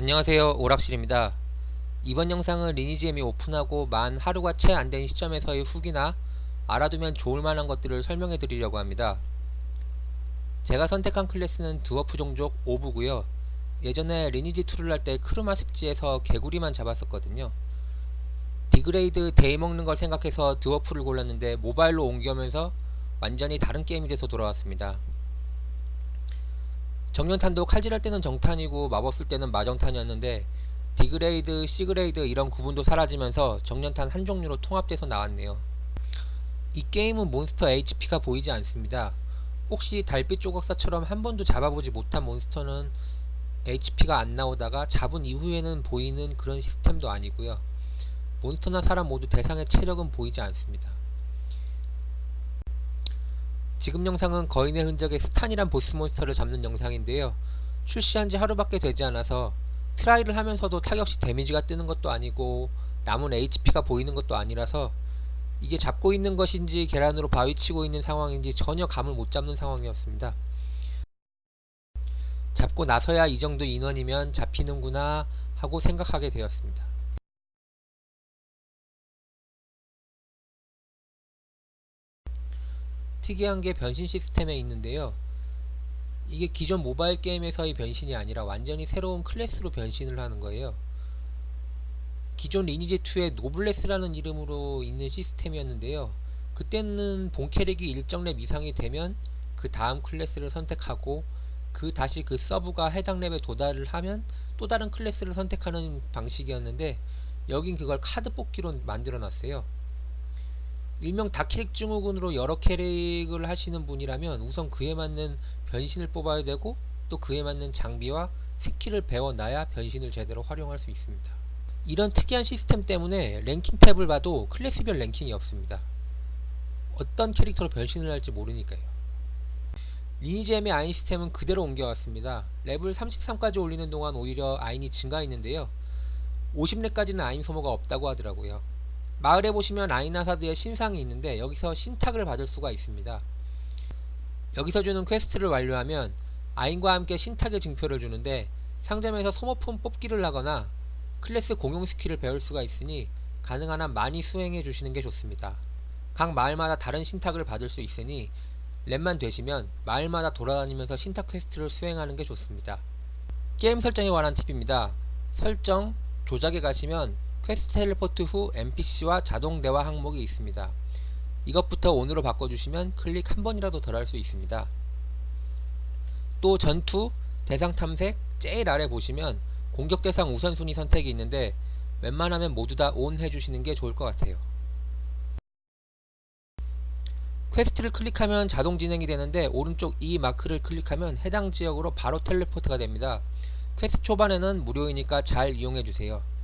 안녕하세요 오락실입니다. 이번 영상은 리니지엠이 오픈하고 만 하루가 채 안 된 시점에서의 후기나 알아두면 좋을 만한 것들을 설명해 드리려고 합니다. 제가 선택한 클래스는 드워프 종족 오브고요. 예전에 리니지2를 할 때 크루마 습지에서 개구리만 잡았었거든요. 디그레이드 데이 먹는 걸 생각해서 드워프를 골랐는데 모바일로 옮겨오면서 완전히 다른 게임이 돼서 돌아왔습니다 정년탄도 칼질할 때는 정탄이고 마법 쓸 때는 마정탄이었는데 디그레이드, 시그레이드 이런 구분도 사라지면서 정년탄 한 종류로 통합돼서 나왔네요. 이 게임은 몬스터 HP가 보이지 않습니다. 혹시 달빛 조각사처럼 한 번도 잡아보지 못한 몬스터는 HP가 안 나오다가 잡은 이후에는 보이는 그런 시스템도 아니고요. 몬스터나 사람 모두 대상의 체력은 보이지 않습니다. 지금 영상은 거인의 흔적의 스탄이란 보스몬스터를 잡는 영상인데요. 출시한 지 하루밖에 되지 않아서 트라이를 하면서도 타격시 데미지가 뜨는 것도 아니고 남은 HP가 보이는 것도 아니라서 이게 잡고 있는 것인지 계란으로 바위치고 있는 상황인지 전혀 감을 못 잡는 상황이었습니다. 잡고 나서야 이 정도 인원이면 잡히는구나 하고 생각하게 되었습니다. 특이한 게 변신 시스템에 있는데요. 이게 기존 모바일 게임에서의 변신이 아니라 완전히 새로운 클래스로 변신을 하는 거예요. 기존 리니지2의 노블레스라는 이름으로 있는 시스템이었는데요. 그때는 본 캐릭이 일정 렙 이상이 되면 그 다음 클래스를 선택하고 그 다시 그 서브가 해당 렙에 도달을 하면 또 다른 클래스를 선택하는 방식이었는데 여긴 그걸 카드 뽑기로 만들어 놨어요. 일명 다캐릭 증후군으로 여러 캐릭을 하시는 분이라면 우선 그에 맞는 변신을 뽑아야 되고 또 그에 맞는 장비와 스킬을 배워놔야 변신을 제대로 활용할 수 있습니다. 이런 특이한 시스템 때문에 랭킹 탭을 봐도 클래스별 랭킹이 없습니다. 어떤 캐릭터로 변신을 할지 모르니까요. 리니지엠의 아인 시스템은 그대로 옮겨왔습니다. 레벨 33까지 올리는 동안 오히려 아인이 증가했는데요. 50렙까지는 아인 소모가 없다고 하더라고요. 마을에 보시면 아이나사드의 신상이 있는데 여기서 신탁을 받을 수가 있습니다. 여기서 주는 퀘스트를 완료하면 아인과 함께 신탁의 증표를 주는데 상점에서 소모품 뽑기를 하거나 클래스 공용 스킬을 배울 수가 있으니 가능한 한 많이 수행해 주시는 게 좋습니다. 각 마을마다 다른 신탁을 받을 수 있으니 랩만 되시면 마을마다 돌아다니면서 신탁 퀘스트를 수행하는 게 좋습니다. 게임 설정에 관한 팁입니다. 설정, 조작에 가시면 퀘스트 텔레포트 후 NPC와 자동 대화 항목이 있습니다. 이것부터 ON으로 바꿔주시면 클릭 한 번이라도 덜 할 수 있습니다. 또 전투, 대상 탐색, 제일 아래 보시면 공격 대상 우선순위 선택이 있는데 웬만하면 모두 다 ON 해주시는 게 좋을 것 같아요. 퀘스트를 클릭하면 자동 진행이 되는데 오른쪽 이 마크를 클릭하면 해당 지역으로 바로 텔레포트가 됩니다. 퀘스트 초반에는 무료이니까 잘 이용해주세요.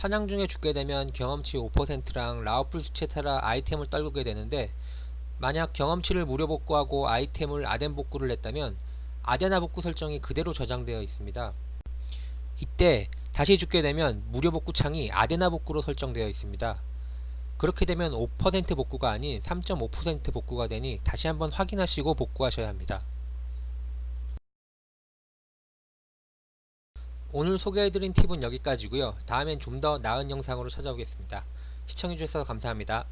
사냥 중에 죽게 되면 경험치 5%랑 라우플 수치에 따라 아이템을 떨구게 되는데 만약 경험치를 무료 복구하고 아이템을 아덴 복구를 했다면 아데나 복구 설정이 그대로 저장되어 있습니다. 이때 다시 죽게 되면 무료 복구 창이 아데나 복구로 설정되어 있습니다. 그렇게 되면 5% 복구가 아닌 3.5% 복구가 되니 다시 한번 확인하시고 복구하셔야 합니다. 오늘 소개해드린 팁은 여기까지고요. 다음엔 좀 더 나은 영상으로 찾아오겠습니다. 시청해주셔서 감사합니다.